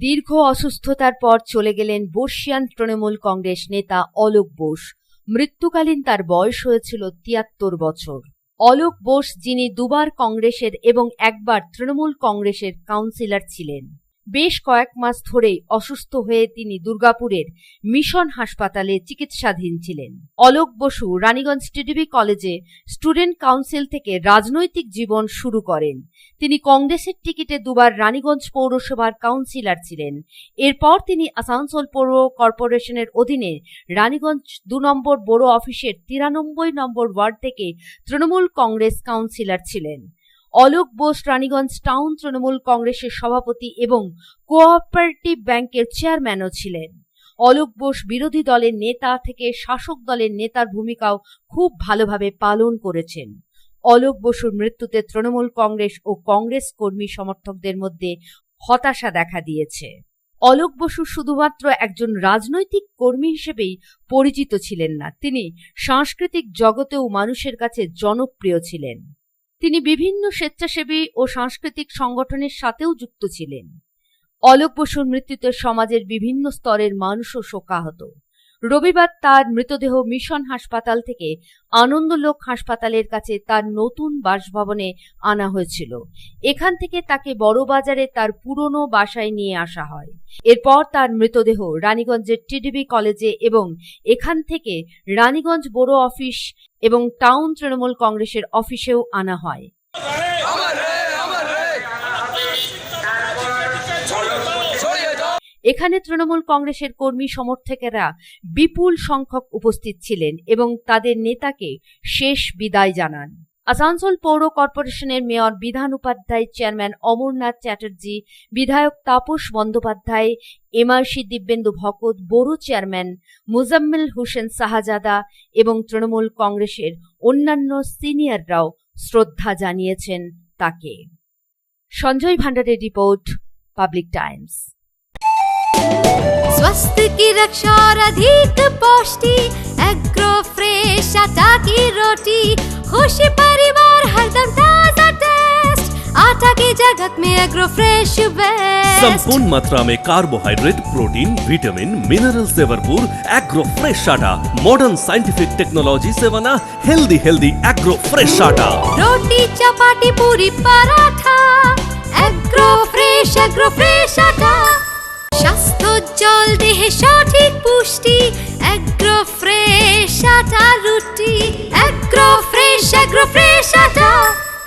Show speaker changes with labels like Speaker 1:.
Speaker 1: দীর্ঘ অসুস্থতার পর চলে গেলেন বর্ষিয়ান তৃণমূল কংগ্রেস নেতা অলোক বোস। মৃত্যুকালীন তার বয়স হয়েছিল তিয়াত্তর বছর। অলোক বোস যিনি দুবার কংগ্রেসের এবং একবার তৃণমূল কংগ্রেসের কাউন্সিলর ছিলেন। বেশ কয়েক মাস ধরেই অসুস্থ হয়ে তিনি দুর্গাপুরের মিশন হাসপাতালে চিকিৎসাধীন ছিলেন। অলোক বসু রানীগঞ্জ টিডিবি কলেজে স্টুডেন্ট কাউন্সিল থেকে রাজনৈতিক জীবন শুরু করেন। তিনি কংগ্রেসের টিকিটে দুবার রানীগঞ্জ পৌরসভার কাউন্সিলর ছিলেন। এরপর তিনি আসানসোল পৌর কর্পোরেশনের অধীনে রানীগঞ্জ দু নম্বর বড় অফিসের তিরানব্বই নম্বর ওয়ার্ড থেকে তৃণমূল কংগ্রেস কাউন্সিলর ছিলেন। অলোক বোস, রানীগঞ্জ টাউন তৃণমূল কংগ্রেসের সভাপতি এবং কোঅপারেটিভ ব্যাংকের চেয়ারম্যানও ছিলেন। অলোক বোস বিরোধী দলের নেতা থেকে শাসক দলের নেতার ভূমিকাও খুব ভালোভাবে পালন করেছেন। অলোক বসুর মৃত্যুতে তৃণমূল কংগ্রেস ও কংগ্রেস কর্মী সমর্থকদের মধ্যে হতাশা দেখা দিয়েছে। অলোক বসু শুধুমাত্র একজন রাজনৈতিক কর্মী হিসেবেই পরিচিত ছিলেন না, তিনি সাংস্কৃতিক জগতেও মানুষের কাছে জনপ্রিয় ছিলেন। তিনি বিভিন্ন স্বেচ্ছাসেবী ও সাংস্কৃতিক সংগঠনের সাথেও যুক্ত ছিলেন। অলোক বসুর মৃত্যুতে সমাজের বিভিন্ন স্তরের মানুষও শোকাহত। রবিবার তার মৃতদেহ মিশন হাসপাতাল থেকে আনন্দলোক হাসপাতালের কাছে তার নতুন বাসভবনে আনা হয়েছিল। এখান থেকে তাকে বড়বাজারে তার পুরনো বাসায় নিয়ে আসা হয়। এরপর তার মৃতদেহ রানীগঞ্জের টিডিবি কলেজে এবং এখান থেকে রানীগঞ্জ বড় অফিস এবং টাউন তৃণমূল কংগ্রেসের অফিসেও আনা হয়। এখানে তৃণমূল কংগ্রেসের কর্মী সমর্থকেরা বিপুল সংখ্যক উপস্থিত ছিলেন এবং তাদের নেতাকে শেষ বিদায় জানান। আসানসোল পৌর কর্পোরেশনের মেয়র, বিধান উপাধ্যায় চেয়ারম্যান অমরনাথ চ্যাটার্জি, বিধায়ক তাপস বন্দ্যোপাধ্যায়, এমআরসি দিব্যেন্দু ভকত বড় চেয়ারম্যান মুজাম্মেল হোসেন শাহজাদা এবং তৃণমূল কংগ্রেসের অন্যান্য সিনিয়ররাও শ্রদ্ধা জানিয়েছেন তাকে। সঞ্জয় ভান্ডারের রিপোর্ট, পাবলিক টাইমস।
Speaker 2: स्वास्थ्य की रक्षा और अधिक पौष्टि एग्रो फ्रेश आटा की रोटी खुशी परिवार हरदम ताज़ा टेस्ट आटा की जगत में एग्रो फ्रेश बेस्ट
Speaker 3: संपूर्ण मात्रा में कार्बोहाइड्रेट प्रोटीन विटामिन मिनरल से भरपूर एग्रो फ्रेश आटा मॉडर्न साइंटिफिक टेक्नोलॉजी से बना हेल्दी हेल्दी एग्रो फ्रेश आटा।
Speaker 2: रोटी चपाटी पूरी पराठा एग्रो फ्रेश एग्रो फ्रेश आटा স্বাস্থ্যোজ্জ্বল দেহে সঠিক পুষ্টি এগ্রো ফ্রেশ আটা রুটি এগ্রো ফ্রেশ এগ্রো ফ্রেশ আটা।